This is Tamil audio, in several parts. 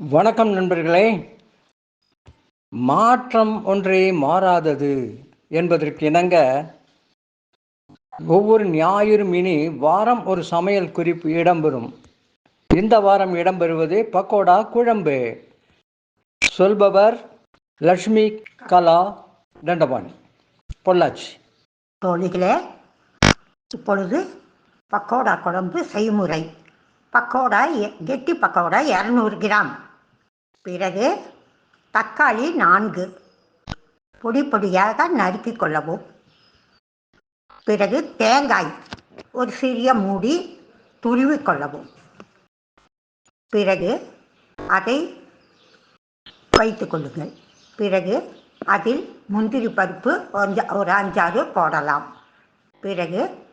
வணக்கம் நண்பர்களே. மாற்றம் ஒன்றே மாறாதது என்பதற்கு இணங்க ஒவ்வொரு ஞாயிறும் இனி வாரம் ஒரு சமையல் குறிப்பு இடம்பெறும். இந்த வாரம் இடம்பெறுவது பக்கோடா குழம்பு. சொல்பவர் லக்ஷ்மி கலா தண்டபாணி. பொள்ளாச்சி. தோழிகளே இப்பொழுது பக்கோடா குழம்பு செய்முறை. பக்கோடா எ- கெட்டி பக்கோடா இரநூறு கிராம். பிறகு தக்காளி நான்கு. பொடி பொடியாக நறுக்கிக் கொள்ளவும். பிறகு தேங்காய் ஒரு சிறிய மூடி துருவிக் கொள்ளவும். பிறகு அதை வைத்து கொள்ளுங்கள். பிறகு அதில் முந்திரி பருப்பு ஒரு அஞ்சாறு போடலாம். பிறகு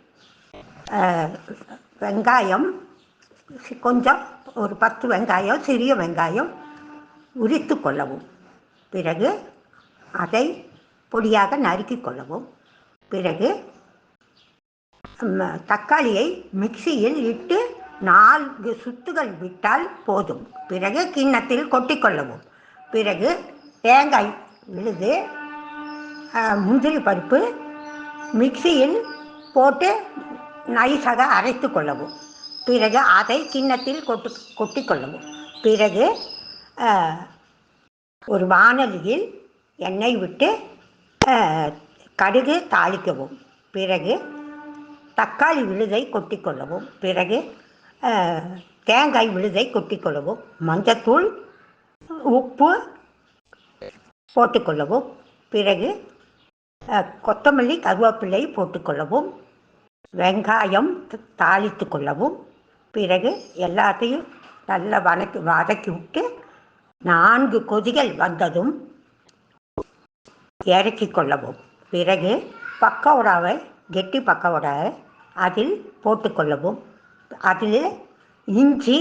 வெங்காயம் கொஞ்சம் ஒரு பத்து வெங்காயம் சிறிய வெங்காயம் உரித்து கொள்ளவும். பிறகு அதை பொடியாக நறுக்கிக் கொள்ளவும். பிறகு தக்காளியை மிக்சியில் இட்டு நான்கு சுத்துகள் விட்டால் போதும். பிறகு கிண்ணத்தில் கொட்டிக்கொள்ளவும் பிறகு தேங்காய் விழுது முந்திரி பருப்பு மிக்சியில் போட்டு நைஸாக அரைத்து கொள்ளவும். பிறகு அதை கிண்ணத்தில் கொட்டு கொட்டிக்கொள்ளவும். பிறகு ஒரு வானலியில் எண்ணெய் விட்டு கடுகு தாளிக்கவும். பிறகு தக்காளி விழுதை கொட்டிக்கொள்ளவும். பிறகு தேங்காய் விழுதை கொட்டிக்கொள்ளவும். மஞ்சத்தூள் உப்பு போட்டுக்கொள்ளவும். பிறகு கொத்தமல்லி கருவேப்பிலை போட்டுக்கொள்ளவும். வெங்காயம் தாளித்து கொள்ளவும் பிறகு எல்லாத்தையும் நல்லா வதக்கி வதக்கி விட்டு நான்கு கொதிகள் வந்ததும் இறக்கி கொள்ளவும். பிறகு பக்கோடாவை கெட்டி பக்கோடாவை அதில் போட்டுக்கொள்ளவும் அதில் இஞ்சி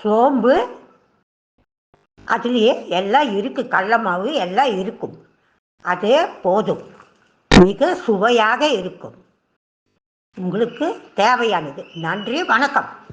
சோம்பு அதுலேயே எல்லாம் இருக்குது கடல மாவு எல்லாம் இருக்கும். அதே போதும். மிக சுவையாக இருக்கும். உங்களுக்கு தேவையானது. நன்றி வணக்கம்.